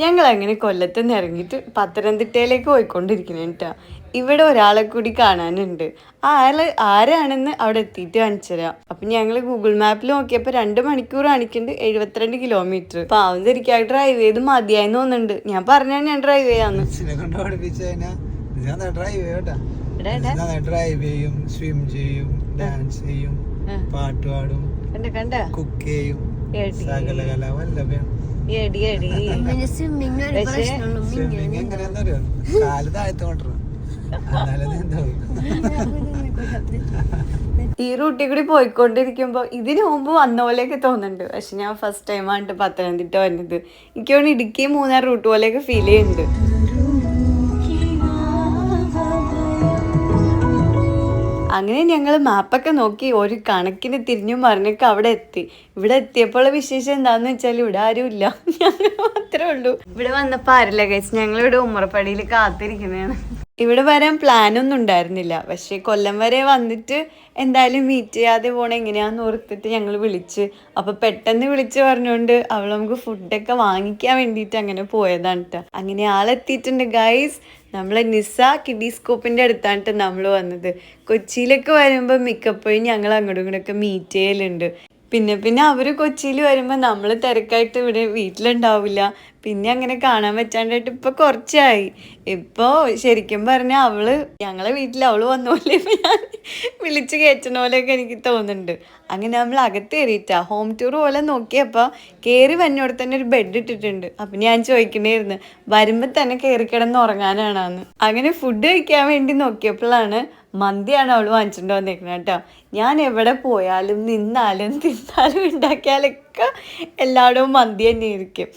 ഞങ്ങൾ അങ്ങനെ കൊല്ലത്ത് നിന്ന് ഇറങ്ങിയിട്ട് പത്തനംതിട്ടയിലേക്ക് പോയിക്കൊണ്ടിരിക്കണേ കേട്ടോ ഇവിടെ ഒരാളെ കൂടി കാണാനുണ്ട്. ആ ആൾ ആരാണെന്ന് അവിടെ എത്തിയിട്ട് കാണിച്ചു തരാം അപ്പൊ ഞങ്ങൾ ഗൂഗിൾ മാപ്പിൽ നോക്കിയപ്പോൾ രണ്ട് മണിക്കൂർ കാണിക്കുന്നുണ്ട് എഴുപത്തിരണ്ട് കിലോമീറ്റർ പാവം ശരിക്കും ഡ്രൈവ് ചെയ്ത് മതിയായി തോന്നുന്നുണ്ട്. ഞാൻ പറഞ്ഞാൽ ഞാൻ ഡ്രൈവ് ചെയ്യാന്ന്. ഡ്രൈവ് ചെയ്യും സ്വിം ചെയ്യും ഡാൻസ് ചെയ്യും. പാട്ട് പാടും കുക്ക് ചെയ്യും. ഈ റൂട്ടിൽ കൂടി പോയിക്കൊണ്ടിരിക്കുമ്പോ ഇതിനു മുമ്പ് വന്ന പോലെയൊക്കെ തോന്നുന്നുണ്ട്. പക്ഷെ ഞാൻ ഫസ്റ്റ് ടൈം ടൈമാണ് പത്തനംതിട്ട വന്നത്. എനിക്കോണ്ട് ഇടുക്കി മൂന്നാർ റൂട്ട് പോലെയൊക്കെ ഫീൽ ചെയ്യുന്നുണ്ട്. അങ്ങനെ ഞങ്ങൾ മാപ്പൊക്കെ നോക്കി ഒരു കണക്കിന് തിരിഞ്ഞു മറിഞ്ഞൊക്കെ അവിടെ എത്തി. ഇവിടെ എത്തിയപ്പോൾ വിശേഷം എന്താന്ന് വെച്ചാൽ ഇവിടെ ആരും ഇല്ല. ഞങ്ങൾ മാത്രമേ ഉള്ളൂ. ഇവിടെ വന്നപ്പോൾ ആരില്ല കഴിച്ച് ഞങ്ങൾ ഇവിടെ ഉമ്മറപ്പടിയിൽ കാത്തിരിക്കുന്നതാണ്. ഇവിടെ വരാൻ പ്ലാൻ ഒന്നും ഉണ്ടായിരുന്നില്ല. പക്ഷേ കൊല്ലം വരെ വന്നിട്ട് എന്തായാലും മീറ്റ് ചെയ്യാതെ പോണ എങ്ങനെയാന്ന് ഓർത്തിട്ട് ഞങ്ങൾ വിളിച്ച്. അപ്പോൾ പെട്ടെന്ന് വിളിച്ച് പറഞ്ഞുകൊണ്ട് അവൾ നമുക്ക് ഫുഡൊക്കെ വാങ്ങിക്കാൻ വേണ്ടിയിട്ട് അങ്ങനെ പോയതാണ് കേട്ടോ അങ്ങനെ ആളെത്തിയിട്ടുണ്ട് ഗൈസ് നമ്മൾ നിസ കിഡീസ്കോപ്പിന്റെ അടുത്താണ് നമ്മൾ വന്നത്. കൊച്ചിയിലൊക്കെ വരുമ്പോൾ മിക്കപ്പോഴും ഞങ്ങൾ അങ്ങോട്ടും ഇങ്ങോട്ടൊക്കെ മീറ്റ് ചെയ്യലുണ്ട്. പിന്നെ പിന്നെ അവർ കൊച്ചിയിൽ വരുമ്പോൾ നമ്മൾ തിരക്കായിട്ട് ഇവിടെ വീട്ടിലുണ്ടാവില്ല. പിന്നെ അങ്ങനെ കാണാൻ പറ്റാണ്ടായിട്ട് ഇപ്പൊ കുറച്ചായി. ഇപ്പോ ശരിക്കും പറഞ്ഞ അവൾ ഞങ്ങളെ വീട്ടിൽ അവൾ വന്ന പോലെ ഞാൻ വിളിച്ചു കയറ്റുന്ന പോലെയൊക്കെ എനിക്ക് തോന്നുന്നുണ്ട്. അങ്ങനെ നമ്മൾ അകത്ത് കയറിയിട്ടാ ഹോം ടൂർ പോലെ നോക്കിയപ്പോൾ കേറി വന്നോടെ തന്നെ ഒരു ബെഡ് ഇട്ടിട്ടുണ്ട്. അപ്പം ഞാൻ ചോദിക്കണേരുന്നു വരുമ്പോൾ തന്നെ കയറി കിടന്ന് ഉറങ്ങാനാണെന്ന്. അങ്ങനെ ഫുഡ് കഴിക്കാൻ വേണ്ടി നോക്കിയപ്പോഴാണ് മന്തിയാണ് അവൾ വാങ്ങിച്ചിട്ട് വന്നേക്കുന്നത് കേട്ടോ. ഞാൻ എവിടെ പോയാലും നിന്നാലും തിന്നാലും ഉണ്ടാക്കിയാലൊക്കെ എല്ലായിടവും മന്തി തന്നെ ഇരിക്കും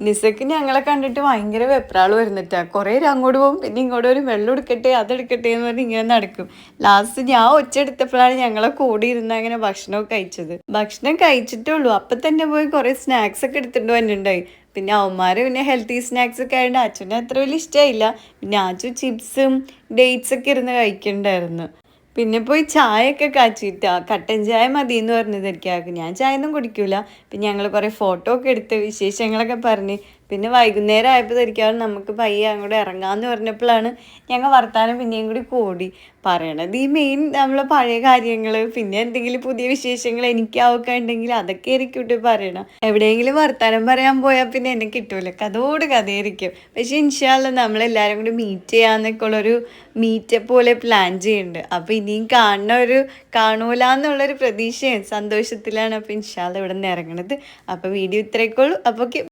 നിസക്ക് ഞങ്ങളെ കണ്ടിട്ട് ഭയങ്കര വെപ്രാൾ വരുന്നിട്ടാ. കുറേ നേരം അങ്ങോട്ട് പോകും പിന്നെ ഇങ്ങോട്ട് ഒരു വെള്ളം എടുക്കട്ടെ അതെടുക്കട്ടെ എന്ന് പറഞ്ഞ് ഇങ്ങനെ നടക്കും. ലാസ്റ്റ് ഞാൻ ഒച്ച എടുത്തപ്പോഴാണ് ഞങ്ങളെ കൂടി ഇരുന്ന് അങ്ങനെ ഭക്ഷണമൊക്കെ കഴിച്ചത്. ഭക്ഷണം കഴിച്ചിട്ടേ ഉള്ളൂ. അപ്പം തന്നെ പോയി കുറേ സ്നാക്സ് ഒക്കെ എടുത്തിട്ട് വന്നിട്ടുണ്ടായി. പിന്നെ അവന്മാര് പിന്നെ ഹെൽത്തി സ്നാക്സ് ഒക്കെ ആയതുകൊണ്ട് അച്ഛന് അത്ര വലിയ ഇഷ്ടമായില്ല പിന്നെ അച്ഛൻ ചിപ്സും ഡേറ്റ്സ് ഒക്കെ ഇരുന്ന് കഴിക്കണ്ടായിരുന്നു. പിന്നെ പോയി ചായയൊക്കെ കാച്ചിട്ട കട്ടൻ ചായ മതി എന്ന് പറഞ്ഞത് എനിക്ക് ഞാൻ ചായ ഒന്നും കുടിക്കൂല. പിന്നെ ഞങ്ങൾ കുറേ ഫോട്ടോ ഒക്കെ എടുത്ത് വിശേഷങ്ങളൊക്കെ പറഞ്ഞ് പിന്നെ വൈകുന്നേരം ധരിക്കാതെ നമുക്ക് പയ്യെ അങ്ങോട്ട് ഇറങ്ങാമെന്ന് പറഞ്ഞപ്പോഴാണ് ഞങ്ങൾ വർത്താനം പിന്നെയും കൂടി കൂടി പറയണത്. ഈ മെയിൻ നമ്മളെ പഴയ കാര്യങ്ങൾ പിന്നെ എന്തെങ്കിലും പുതിയ വിശേഷങ്ങൾ എനിക്കാവൊക്കെ ഉണ്ടെങ്കിൽ അതൊക്കെ ആയിരിക്കും കേട്ടോ പറയണം. എവിടെയെങ്കിലും വർത്താനം പറയാൻ പോയാൽ പിന്നെ എന്നെ കിട്ടൂല. കഥോട് കഥയായിരിക്കും. പക്ഷെ ഇൻഷാല്ല നമ്മളെല്ലാവരും കൂടി മീറ്റ് ചെയ്യാന്നൊക്കെ ഉള്ളൊരു മീറ്റ് പോലെ പ്ലാൻ ചെയ്യുന്നുണ്ട് അപ്പോൾ ഇനിയും കാണുന്ന ഒരു കാണൂല എന്നുള്ളൊരു പ്രതീക്ഷയും സന്തോഷത്തിലാണ് അപ്പോൾ ഇൻഷാല്ല ഇവിടെ നിന്ന് ഇറങ്ങണത്. അപ്പോൾ വീഡിയോ ഇത്രയൊക്കെ ഉള്ളൂ. അപ്പോൾ